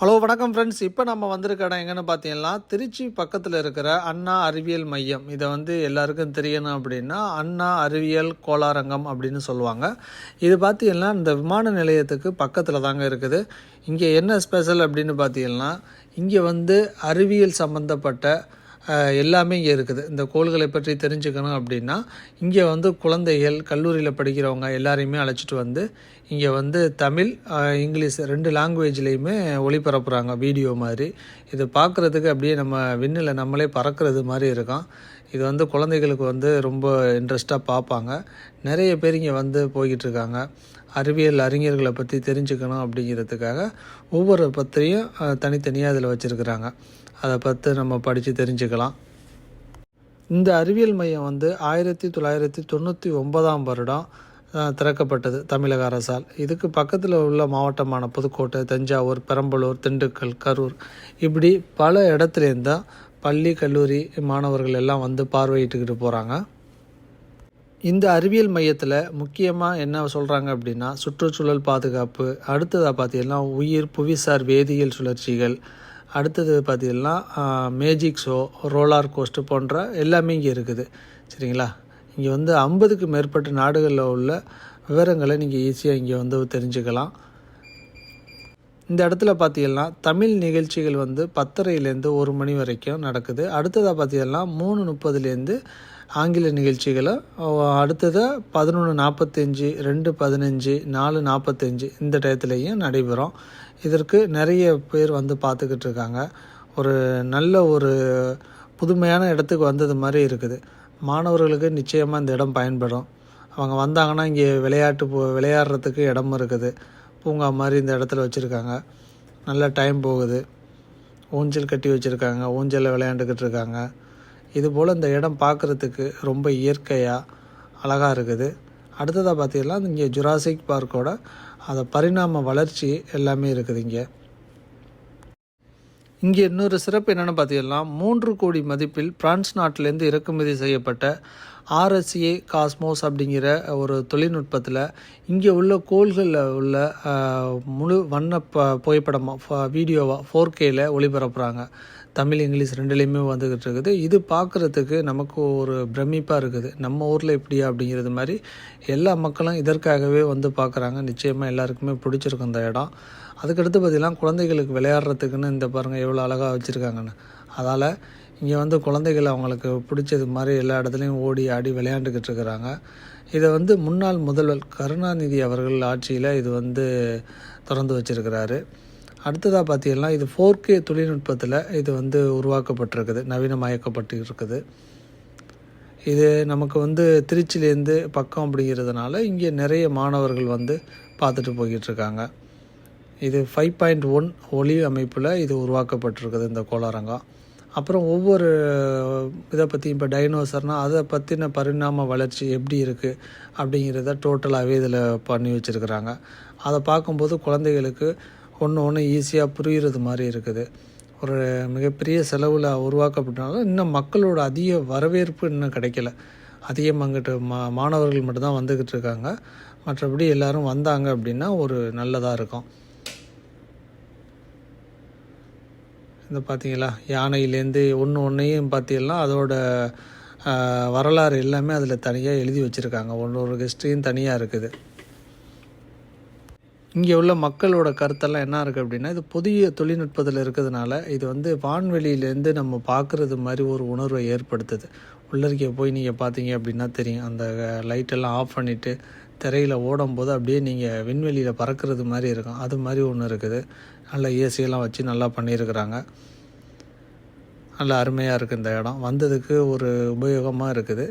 Hello வணக்கம் friends இப்போ நம்ம வந்திருக்க இடம் எங்கன்னு பார்த்தீங்கன்னா திருச்சி பக்கத்தில் இருக்கிற அண்ணா அறிவியல் மையம். இதை வந்து எல்லாருக்கும் தெரியணும் அப்படின்னா அண்ணா அறிவியல் கோளாரங்கம் அப்படின்னு சொல்லுவாங்க. இது பார்த்தீங்கன்னா இந்த விமான நிலையத்துக்கு பக்கத்தில் தாங்க இருக்குது. இங்கே என்ன ஸ்பெஷல் அப்படின்னு பார்த்தீங்கன்னா இங்கே வந்து அறிவியல் சம்மந்தப்பட்ட எல்லாமே இங்கே இருக்குது. இந்த கோள்களை பற்றி தெரிஞ்சுக்கணும் அப்படின்னா இங்கே வந்து குழந்தைகள் கல்லூரியில் படிக்கிறவங்க எல்லாரையுமே அழைச்சிட்டு வந்து இங்கே வந்து தமிழ் இங்கிலீஷ் ரெண்டு லாங்குவேஜ்லேயுமே ஒளிபரப்புகிறாங்க வீடியோ மாதிரி. இது பார்க்குறதுக்கு அப்படியே நம்ம விண்ணில் நம்மளே பறக்கிறது மாதிரி இருக்கும் இது வந்து குழந்தைகளுக்கு வந்து ரொம்ப இன்ட்ரெஸ்ட்டாக பார்ப்பாங்க. நிறைய பேர் இங்கே வந்து போய்கிட்டு இருக்காங்க. அறிவியல் அறிஞர்களை பற்றி தெரிஞ்சுக்கணும் அப்படிங்கிறதுக்காக ஒவ்வொரு பத்திரியும் தனித்தனியாக அதில் வச்சுருக்குறாங்க. அதை பற்றி நம்ம படித்து தெரிஞ்சுக்கலாம். இந்த அறிவியல் மையம் வந்து ஆயிரத்தி தொள்ளாயிரத்தி தொண்ணூற்றி ஒன்பதாம் வருடம் திறக்கப்பட்டது தமிழக அரசால். இதுக்கு பக்கத்தில் உள்ள மாவட்டமான புதுக்கோட்டை தஞ்சாவூர் பெரம்பலூர் திண்டுக்கல் கரூர் இப்படி பல இடத்துலேருந்து தான் பள்ளி கல்லூரி மாணவர்கள் எல்லாம் வந்து பார்வையிட்டுக்கிட்டு போகிறாங்க இந்த அறிவியல் மையத்தில் முக்கியமாக என்ன சொல்கிறாங்க அப்படின்னா சுற்றுச்சூழல் பாதுகாப்பு அடுத்ததாக பார்த்தீங்கன்னா உயிர் புவிசார் வேதியியல் சுழற்சிகள் அடுத்தது பார்த்தீங்கன்னா மேஜிக் ஷோ ரோலார் கோஸ்ட்டு போன்ற எல்லாமே இங்கே இருக்குது. சரிங்களா? இங்கே வந்து ஐம்பதுக்கு மேற்பட்ட நாடுகளில் உள்ள விவரங்களை நீங்கள் ஈஸியாக இங்கே வந்து தெரிஞ்சுக்கலாம். இந்த இடத்துல பார்த்தீங்கன்னா தமிழ் நிகழ்ச்சிகள் வந்து பத்தரையிலேருந்து ஒரு மணி வரைக்கும் நடக்குது. அடுத்ததாக பார்த்தீங்கன்னா மூணு முப்பதுலேருந்து ஆங்கில நிகழ்ச்சிகளை அடுத்ததாக பதினொன்று நாற்பத்தஞ்சு ரெண்டு பதினஞ்சு நாலு நாற்பத்தஞ்சு இந்த டயத்துலேயும் நடைபெறும். இதற்கு நிறைய பேர் வந்து பார்த்துக்கிட்டு இருக்காங்க. ஒரு நல்ல ஒரு புதுமையான இடத்துக்கு வந்தது மாதிரி இருக்குது. மாணவர்களுக்கு நிச்சயமாக இந்த இடம் பயன்படும். அவங்க வந்தாங்கன்னா இங்கே விளையாட்டு போ விளையாடுறதுக்கு இடமும் இருக்குது. பூங்கா மாதிரி இந்த இடத்துல வச்சுருக்காங்க. நல்ல டைம் போகுது. ஊஞ்சல் கட்டி வச்சுருக்காங்க. ஊஞ்சலில் விளையாண்டுக்கிட்டு இருக்காங்க. இதுபோல் இந்த இடம் பார்க்குறதுக்கு ரொம்ப இயற்கையாக அழகாக இருக்குது. அடுத்ததாக பார்த்தீங்கன்னா இங்கே ஜுராசிக் பார்க்கோட அதை பரிணாம வளர்ச்சி எல்லாமே இருக்குது இங்கே. இங்கே இன்னொரு சிறப்பு என்னென்னு பார்த்தீங்கன்னா மூன்று கோடி மதிப்பில் பிரான்ஸ் நாட்டிலேருந்து இறக்குமதி செய்யப்பட்ட ஆர்எஸ்ஏ காஸ்மோஸ் அப்படிங்கிற ஒரு தொழில்நுட்பத்தில் இங்கே உள்ள கோள்களில் உள்ள முழு வண்ண ப புகைப்படமாக வீடியோவாக ஃபோர் கேயில் ஒளிபரப்புகிறாங்க தமிழ் இங்கிலீஷ் ரெண்டுலேயுமே வந்துக்கிட்டு இருக்குது இது பார்க்குறதுக்கு நமக்கு ஒரு பிரமிப்பாக இருக்குது. நம்ம ஊரில் இப்படியா அப்படிங்கிறது மாதிரி எல்லா மக்களும் இதற்காகவே வந்து பார்க்குறாங்க நிச்சயமாக எல்லாருக்குமே பிடிச்சிருக்கும் இந்த இடம். அதுக்கடுத்து பார்த்திங்கன்னா குழந்தைகளுக்கு விளையாடுறதுக்குன்னு இந்த பாருங்கள் எவ்வளோ அழகாக வச்சுருக்காங்கன்னு. அதால் இங்கே வந்து குழந்தைகள் அவங்களுக்கு பிடிச்சது மாதிரி எல்லா இடத்துலையும் ஓடி ஆடி விளையாண்டுக்கிட்டு இருக்கிறாங்க. இதை வந்து முன்னாள் முதல்வர் கருணாநிதி அவர்கள் ஆட்சியில் இது வந்து திறந்து வச்சிருக்கிறாரு. அடுத்ததாக பார்த்தீங்கன்னா இது ஃபோர் கே தொழில்நுட்பத்தில் இது வந்து உருவாக்கப்பட்டிருக்குது நவீனமயக்கப்பட்டு இருக்குது இது நமக்கு வந்து திருச்சியிலேருந்து பக்கம் அப்படிங்கிறதுனால இங்கே நிறைய மாணவர்கள் வந்து பார்த்துட்டு போய்கிட்டு இருக்காங்க. இது ஃபைவ் பாயிண்ட் ஒன் ஒளி அமைப்பில் இது உருவாக்கப்பட்டிருக்குது இந்த கோளாரங்கம். அப்புறம் ஒவ்வொரு இதை பற்றி இப்போ டைனோசர்னால் அதை பற்றின பரிணாம வளர்ச்சி எப்படி இருக்குது அப்படிங்கிறத டோட்டலாகவே இதில் பண்ணி வச்சுருக்குறாங்க. அதை பார்க்கும்போது குழந்தைகளுக்கு ஒன்று ஒன்று ஈஸியாக புரிகிறது மாதிரி இருக்குது. ஒரு மிகப்பெரிய செலவில் உருவாக்கப்பட்டனால இன்னும் மக்களோட அதிக வரவேற்பு இன்னும் கிடைக்கல. அதிகம் அங்கிட்டு மா மாணவர்கள் மட்டும்தான் வந்துக்கிட்டு இருக்காங்க. மற்றபடி எல்லாரும் வந்தாங்க அப்படின்னா ஒரு நல்லதாக இருக்கும். இந்த பார்த்தீங்களா யானையிலேருந்து ஒன்று ஒன்றையும் பார்த்தீங்கன்னா அதோட வரலாறு எல்லாமே அதில் தனியாக எழுதி வச்சுருக்காங்க. ஒன்று ஒரு ஹிஸ்ட்ரியும் தனியாக இருக்குது. இங்கே உள்ள மக்களோட கருத்தெல்லாம் என்ன இருக்குது அப்படின்னா இது புதிய தொழில்நுட்பத்தில் இருக்கிறதுனால இது வந்து வான்வெளியிலேருந்து நம்ம பார்க்குறது மாதிரி ஒரு உணர்வை ஏற்படுத்துது. உள்ளிருக்கே போய் நீங்கள் பார்த்தீங்க அப்படின்னா தெரியும். அந்த லைட்டெல்லாம் ஆஃப் பண்ணிவிட்டு திரையில் ஓடும்போது அப்படியே நீங்கள் விண்வெளியில் பறக்கிறது மாதிரி இருக்கும். அது மாதிரி ஒன்று இருக்குது. நல்ல ஏசியெல்லாம் வச்சு நல்லா பண்ணியிருக்கிறாங்க. நல்ல அருமையாக இருக்குது இந்த இடம். வந்ததுக்கு ஒரு உபயோகமாக இருக்குது.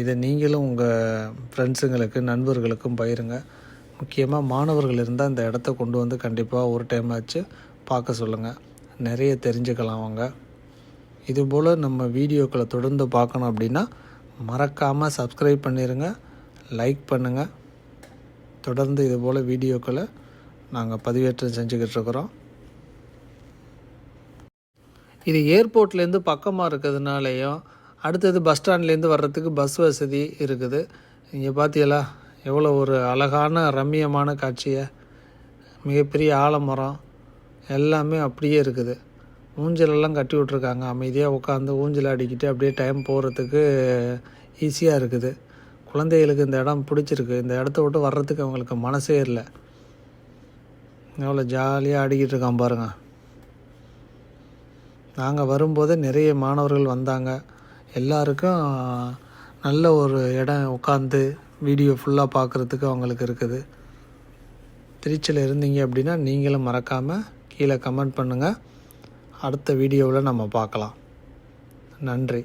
இதை நீங்களும் உங்கள் ஃப்ரெண்ட்ஸுங்களுக்கு நண்பர்களுக்கும் பயிருங்க முக்கியமாக மாணவர்கள் இருந்தால் இந்த இடத்த கொண்டு வந்து கண்டிப்பாக ஒரு டைம் ஆச்சு பார்க்க சொல்லுங்கள் நிறைய தெரிஞ்சுக்கலாம் அவங்க. இதுபோல் நம்ம வீடியோக்களை தொடர்ந்து பார்க்கணும் அப்படின்னா மறக்காமல் சப்ஸ்கிரைப் பண்ணிடுங்க லைக் பண்ணுங்கள் தொடர்ந்து இதுபோல் வீடியோக்களை நாங்கள் பதிவேற்றம் செஞ்சுக்கிட்டு இருக்கிறோம் இது ஏர்போர்ட்லேருந்து பக்கமாக இருக்கிறதுனாலையும் அடுத்தது பஸ் ஸ்டாண்ட்லேருந்து வர்றதுக்கு பஸ் வசதி இருக்குது. இங்கே பார்த்தீங்களா எவ்வளோ ஒரு அழகான ரம்மியமான காட்சியை மிகப்பெரிய ஆலமரம் எல்லாமே அப்படியே இருக்குது. ஊஞ்சலெல்லாம் கட்டி விட்ருக்காங்க அமைதியாக உட்காந்து ஊஞ்சல் அடிக்கிட்டு அப்படியே டைம் போகிறதுக்கு ஈஸியாக இருக்குது. குழந்தைகளுக்கு இந்த இடம் பிடிச்சிருக்கு. இந்த இடத்த விட்டு வர்றதுக்கு அவங்களுக்கு மனசே இல்லை. எவ்வளோ ஜாலியாக ஆடிக்கிட்டு இருக்கான் பாருங்க. நாங்கள் வரும்போது நிறைய மாணவர்கள் வந்தாங்க. எல்லாருக்கும் நல்ல ஒரு இடம் உட்காந்து வீடியோ ஃபுல்லாக பார்க்குறதுக்கு அவங்களுக்கு இருக்குது. திருச்சியில் இருந்தீங்க அப்படின்னா நீங்களும் மறக்காமல் கீழே கமெண்ட் பண்ணுங்கள் அடுத்த வீடியோவில் நம்ம பார்க்கலாம். நன்றி.